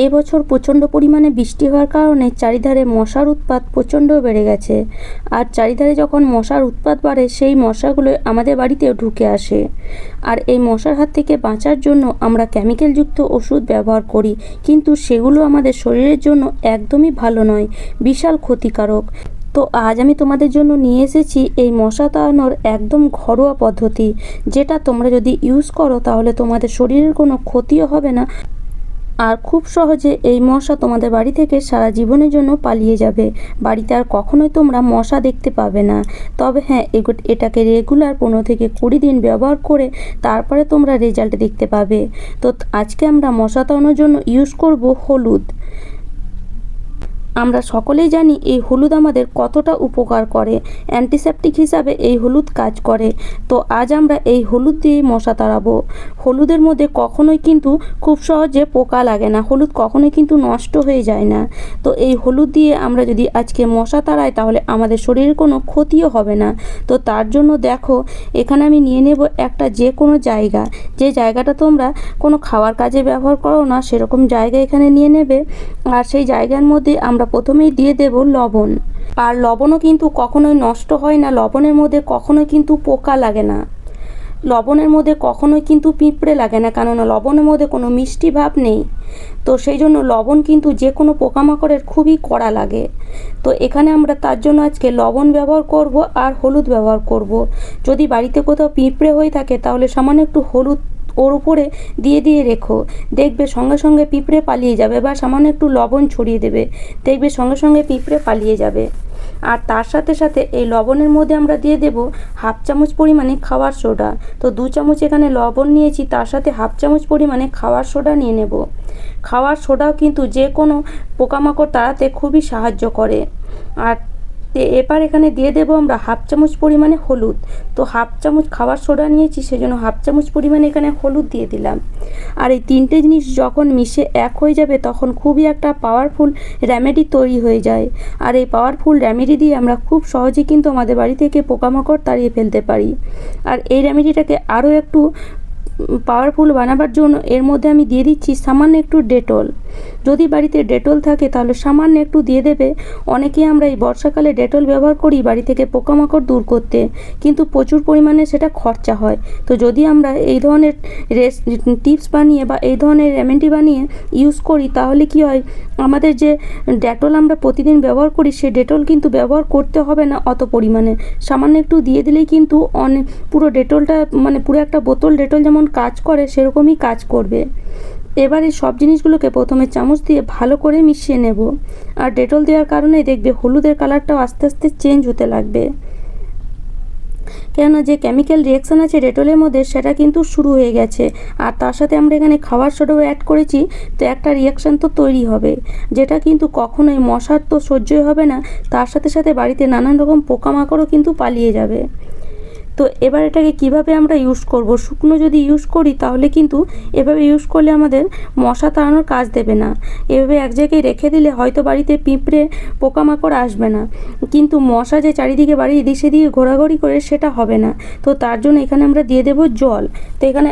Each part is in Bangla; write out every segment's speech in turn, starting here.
এবছর প্রচণ্ড পরিমাণে বৃষ্টি হওয়ার কারণে চারিধারে মশার উৎপাত প্রচণ্ড বেড়ে গেছে। আর চারিধারে যখন মশার উৎপাত বাড়ে, সেই মশাগুলো আমাদের বাড়িতেও ঢুকে আসে। আর এই মশার হাত থেকে বাঁচার জন্য আমরা কেমিক্যালযুক্ত ওষুধ ব্যবহার করি। কিন্তু সেগুলো আমাদের শরীরের জন্য একদমই ভালো নয়, বিশাল ক্ষতিকারক। তো আজ আমি তোমাদের জন্য নিয়ে এসেছি এই মশা তাড়ানোর একদম ঘরোয়া পদ্ধতি। যেটা তোমরা যদি ইউজ করো, তাহলে তোমাদের শরীরের কোনো ক্ষতিও হবে না। আর খুব সহজে এই মশা তোমাদের বাড়ি থেকে সারা জীবনের জন্য পালিয়ে যাবে। বাড়িতে আর কখনোই তোমরা মশা দেখতে পাবে না। তবে হ্যাঁ এটাকে রেগুলার পনেরো থেকে কুড়ি দিন ব্যবহার করে তারপরে তোমরা রেজাল্ট দেখতে পাবে। তো আজকে আমরা মশা তানোর জন্য ইউজ করব হলুদ। আমরা সকলেই জানি এই হলুদ আমাদের কতটা উপকার করে অ্যান্টিসেপটিক হিসাবে এই হলুদ কাজ করে। তো আজ আমরা এই হলুদ দিয়েই মশা তাড়াবো। হলুদের মধ্যে কখনোই কিন্তু খুব সহজে পোকা লাগে না, হলুদ কখনোই কিন্তু নষ্ট হয়ে যায় না। তো এই হলুদ দিয়ে আমরা যদি আজকে মশা তাড়াই, তাহলে আমাদের শরীরের কোনো ক্ষতিও হবে না। তো তার জন্য দেখো, এখানে আমি নিয়ে নেব একটা যে কোনো জায়গা। যে জায়গাটা তোমরা কোনো খাওয়ার কাজে ব্যবহার করো না, সেরকম জায়গা এখানে নিয়ে নেবে। আর সেই জায়গার মধ্যে আমরা প্রথমেই দিয়ে দেব লবণ। আর লবণও কিন্তু কখনোই নষ্ট হয় না, লবণের মধ্যে কখনোই কিন্তু পোকা লাগে না। লবণের মধ্যে কখনোই কিন্তু পিঁপড়ে লাগে না, কেননা লবণের মধ্যে কোনো মিষ্টি ভাব নেই। তো সেই জন্য লবণ কিন্তু যে কোনো পোকামাকড়ের খুবই কড়া লাগে। তো এখানে আমরা তার জন্য আজকে লবণ ব্যবহার করব আর হলুদ ব্যবহার করব। যদি বাড়িতে কোথাও পিঁপড়ে হয়ে থাকে, তাহলে সামান্য একটু হলুদ ওর উপরে দিয়ে দিয়ে রেখো। দেখবে সঙ্গে সঙ্গে পিঁপড়ে পালিয়ে যাবে বা সামান্য একটু লবণ ছড়িয়ে দেবে। দেখবে সঙ্গে সঙ্গে পিঁপড়ে পালিয়ে যাবে। আর তার সাথে সাথে এই লবণের মধ্যে আমরা দিয়ে দেব হাফ চামচ পরিমাণে খাওয়ার সোডা। তো দু চামচ এখানে লবণ নিয়েছি, তার সাথে হাফ চামচ পরিমাণে খাওয়ার সোডা নিয়ে নেব। খাওয়ার সোডাও কিন্তু যে কোনো পোকামাকড় তাড়াতে খুবই সাহায্য করে। আর এবার এখানে দিয়ে দেবো আমরা হাফ চামচ পরিমাণে হলুদ। তো হাফ চামচ খাবার সোডা নিয়েছি, সেজন্য হাফ চামচ পরিমাণে এখানে হলুদ দিয়ে দিলাম। আর এই তিনটে জিনিস যখন মিশে এক হয়ে যাবে, তখন খুবই একটা পাওয়ারফুল রেমেডি তৈরি হয়ে যায়। আর এই পাওয়ারফুল রেমেডি দিয়ে আমরা খুব সহজে কিন্তু আমাদের বাড়ি থেকে পোকামাকড় তাড়িয়ে ফেলতে পারি। আর এই রেমেডিটাকে আরও একটু পাওয়ারফুল বানাবার জন্য এর মধ্যে আমি দিয়ে দিচ্ছি সামান্য একটু ডেটল। যদি বাড়িতে ডেটল থাকে তাহলে সামান্য একটু দিয়ে দেবে। অনেকেই আমরা এই বর্ষাকালে ডেটল ব্যবহার করি বাড়ি থেকে পোকামাকড় দূর করতে, কিন্তু প্রচুর পরিমাণে সেটা খরচা হয়। তো যদি আমরা এই ধরনের রেস, টিপস বানিয়ে বা এই ধরনের রেমেডি বানিয়ে ইউজ করি, তাহলে কি হয়? আমাদের যে ডেটল আমরা প্রতিদিন ব্যবহার করি, সে ডেটল কিন্তু ব্যবহার করতে হবে না অত পরিমাণে। সামান্য একটু দিয়ে দিলেই কিন্তু অনেক পুরো ডেটলটা মানে পুরো একটা বোতল ডেটল যেমন কাজ করে, সেরকমই কাজ করবে। এবার সব জিনিসগুলোকে প্রথমে চামচ দিয়ে ভালো করে মিশিয়ে নেব। আর ডেটল দেওয়ার কারণে দেখবে হলুদের কালারটাও আস্তে আস্তে চেঞ্জ হতে লাগবে। কেননা যে কেমিক্যাল রিয়াকশান আছে ডেটলের মধ্যে, সেটা কিন্তু শুরু হয়ে গেছে। আর তার সাথে আমরা এখানে খাবার সোডাও অ্যাড করেছি, তো একটা রিয়াকশান তো তৈরি হবে। যেটা কিন্তু কখনোই মশার তো সহ্যই হবে না, তার সাথে সাথে বাড়িতে নানান রকম পোকামাকড়ও কিন্তু পালিয়ে যাবে। তো এবার এটাকে কীভাবে আমরা ইউজ করব? শুকনো যদি ইউজ করি, তাহলে কিন্তু এভাবে ইউজ করলে আমাদের মশা তাড়ানোর কাজ দেবে না। এভাবে এক জায়গায় রেখে দিলে হয়তো বাড়িতে পিঁপড়ে, পোকামাকড় আসবে না। কিন্তু মশা যে চারিদিকে বাড়ি এদিক সেদিকে ঘোরাঘুরি করে, সেটা হবে না। তো তার জন্য এখানে আমরা দিয়ে দেব জল। তো এখানে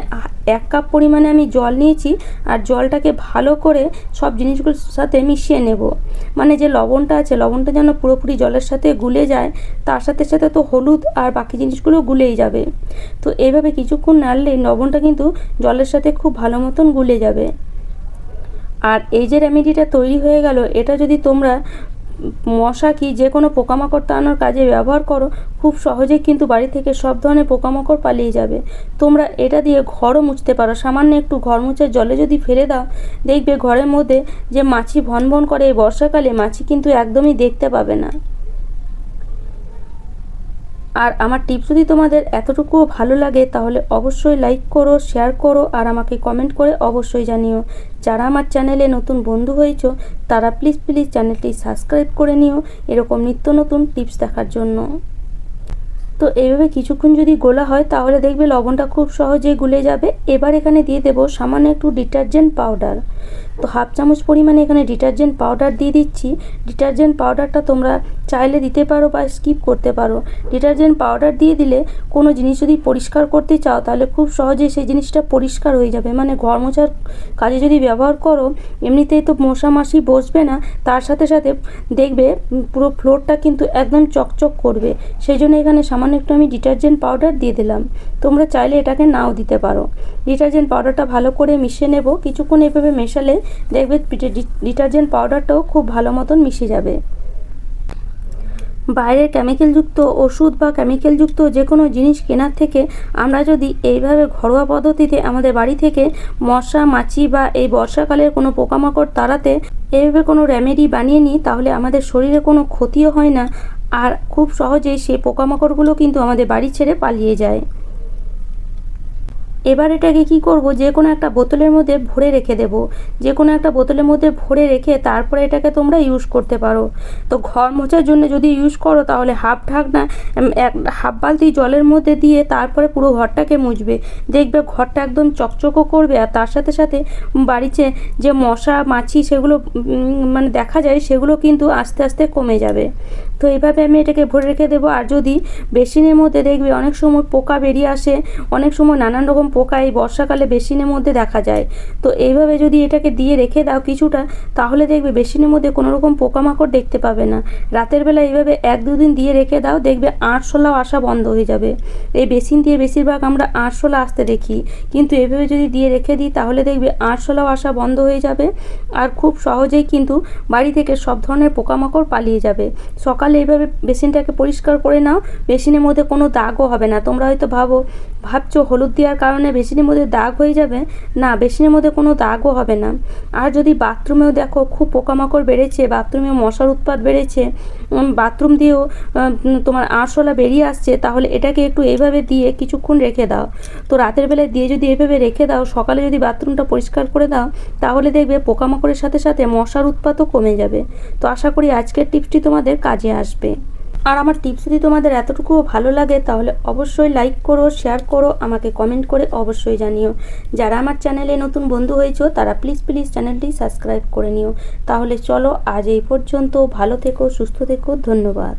এক কাপ পরিমাণে আমি জল নিয়েছি, আর জলটাকে ভালো করে সব জিনিসগুলোর সাথে মিশিয়ে নেব। মানে যে লবণটা আছে, লবণটা যেন পুরোপুরি জলের সাথে গুলে যায়, তার সাথে সাথে তো হলুদ আর বাকি জিনিসগুলো গুলেই যাবে। তো এইভাবে কিছুক্ষণ নাড়লে লবণটা কিন্তু জলের সাথে খুব ভালো মতন গুলে যাবে। আর এই যে রেমেডিটা তৈরি হয়ে গেল, এটা যদি তোমরা মশা কি যে কোনো পোকামাকড় তাড়ানোর কাজে ব্যবহার করো, খুব সহজেই কিন্তু বাড়ি থেকে সব ধরনের পোকামাকড় পালিয়ে যাবে। তোমরা এটা দিয়ে ঘরও মুছতে পারো। সামান্য একটু ঘর মুছার জলে যদি ফেলে দাও, দেখবে ঘরের মধ্যে যে মাছি ভন ভন করে এই বর্ষাকালে, মাছি কিন্তু একদমই দেখতে পাবে না। আর আমার টিপস যদি তোমাদের এতটুকুও ভালো লাগে, তাহলে অবশ্যই লাইক করো শেয়ার করো, আর আমাকে কমেন্ট করে অবশ্যই জানিও। যারা আমার চ্যানেলে নতুন বন্ধু হয়েছো, তারা প্লিজ প্লিজ চ্যানেলটি সাবস্ক্রাইব করে নিও, এরকম নিত্য নতুন টিপস দেখার জন্য। তো এইভাবে কিছুক্ষণ যদি গোলা হয়, তাহলে দেখবে লবণটা খুব সহজেই গুলে যাবে। এবার এখানে দিয়ে দেবো সামান্য একটু ডিটারজেন্ট পাউডার তো হাফ চামচ পরিমাণে এখানে ডিটারজেন্ট পাউডার দিয়ে দিচ্ছি। ডিটারজেন্ট পাউডারটা তোমরা চাইলে দিতে পারো বা স্কিপ করতে পারো। ডিটারজেন্ট পাউডার দিয়ে দিলে কোনো জিনিস যদি পরিষ্কার করতে চাও, তাহলে খুব সহজেই সেই জিনিসটা পরিষ্কার হয়ে যাবে। মানে ঘর মোছার কাজে যদি ব্যবহার করো, এমনিতেই তো মশা মাছি বসবে না, তার সাথে সাথে দেখবে পুরো ফ্লোরটা কিন্তু একদম চকচক করবে। সেই জন্য এখানে সামান্য একটু আমি ডিটারজেন্ট পাউডার দিয়ে দিলাম। তোমরা চাইলে এটাকে নাও দিতে পারো। ডিটারজেন্ট পাউডারটা ভালো করে মিশিয়ে নেব। কিছুক্ষণ এভাবে মেশালে দেখবে পিঠে ডিটারজেন্ট পাউডারটাও খুব ভালো মতন মিশে যাবে। বাইরের কেমিক্যালযুক্ত ওষুধ বা কেমিক্যালযুক্ত যে কোনো জিনিস কেনার থেকে আমরা যদি এইভাবে ঘরোয়া পদ্ধতিতে আমাদের বাড়ি থেকে মশা, মাছি বা এই বর্ষাকালের কোনো পোকামাকড় তাড়াতে এইভাবে কোনো রেমেডি বানিয়ে নিই, তাহলে আমাদের শরীরে কোনো ক্ষতিও হয় না। আর খুব সহজেই সেই পোকামাকড়গুলো কিন্তু আমাদের বাড়ি ছেড়ে পালিয়ে যায়। এবার এটাকে কি করব? যে কোনো একটা বোতলের মধ্যে ভরে রেখে দেব। যে কোনো একটা বোতলের মধ্যে ভরে রেখে তারপরে এটাকে তোমরা ইউজ করতে পারো। তো ঘর মোছার জন্য যদি ইউজ করো, তাহলে হাফ ঢাকনা এক, হাফ বালতি জলের মধ্যে দিয়ে তারপরে পুরো ঘরটাকে মুছবে। দেখবে ঘরটা একদম চকচকও করবে আর তার সাথে সাথে বাড়িতে যে মশা, মাছি সেগুলো মানে দেখা যায় সেগুলো কিন্তু আস্তে আস্তে কমে যাবে। তো এইভাবে আমি এটাকে ভরে রেখে দেবো। আর যদি বেসিনের মধ্যে দেখবে অনেক সময় পোকা বেরিয়ে আসে, অনেক সময় নানান রকম পোকা এই বর্ষাকালে বেসিনের মধ্যে দেখা যায়। তো এইভাবে যদি এটাকে দিয়ে রেখে দাও কিছুটা, তাহলে দেখবে বেসিনের মধ্যে কোনো রকম পোকামাকড় দেখতে পাবে না। রাতের বেলা এইভাবে এক দুদিন দিয়ে রেখে দাও, দেখবে আরশোলাও আসা বন্ধ হয়ে যাবে। এই বেসিন দিয়ে বেশিরভাগ আমরা আরশোলা আসতে দেখি। কিন্তু এভাবে যদি দিয়ে রেখে দিই, তাহলে দেখবে আরশোলাও আসা বন্ধ হয়ে যাবে। আর খুব সহজেই কিন্তু বাড়ি থেকে সব ধরনের পোকামাকড় পালিয়ে যাবে। সকালে এইভাবে বেসিনটাকে পরিষ্কার করে নাও, বেসিনের মধ্যে কোনো দাগও হবে না। তোমরা হয়তো ভাবো ভাবছ হলুদ দেওয়ার কারণে বেসিনের মধ্যে দাগ হয়ে যাবে? না, বেসিনের মধ্যে কোনো দাগও হবে না। আর যদি বাথরুমেও দেখো, খুব পোকামাকড় বেড়েছে বাথরুমে মশার উৎপাত বেড়েছে বাথরুম দিয়েও তোমার আরশোলা বেরিয়ে আসছে, তাহলে এটাকে একটু এইভাবে দিয়ে কিছুক্ষণ রেখে দাও। তো রাতের বেলায় দিয়ে যদি এভাবে রেখে দাও, সকালে যদি বাথরুমটা পরিষ্কার করে দাও, তাহলে দেখবে পোকামাকড়ের সাথে সাথে মশার উৎপাতও কমে যাবে। তো আশা করি আজকের টিপসটি তোমাদের কাজে আসবে। আর আমার টিপস যদি তোমাদের এতটুকুও ভালো লাগে, তাহলে অবশ্যই লাইক করো শেয়ার করো, আমাকে কমেন্ট করে অবশ্যই জানিও। যারা আমার চ্যানেলে নতুন বন্ধু হয়েছো, তারা প্লিজ প্লিজ চ্যানেলটি সাবস্ক্রাইব করে নিও। তাহলে চলো আজ এই পর্যন্ত, ভালো থেকো, সুস্থ থেকো, ধন্যবাদ।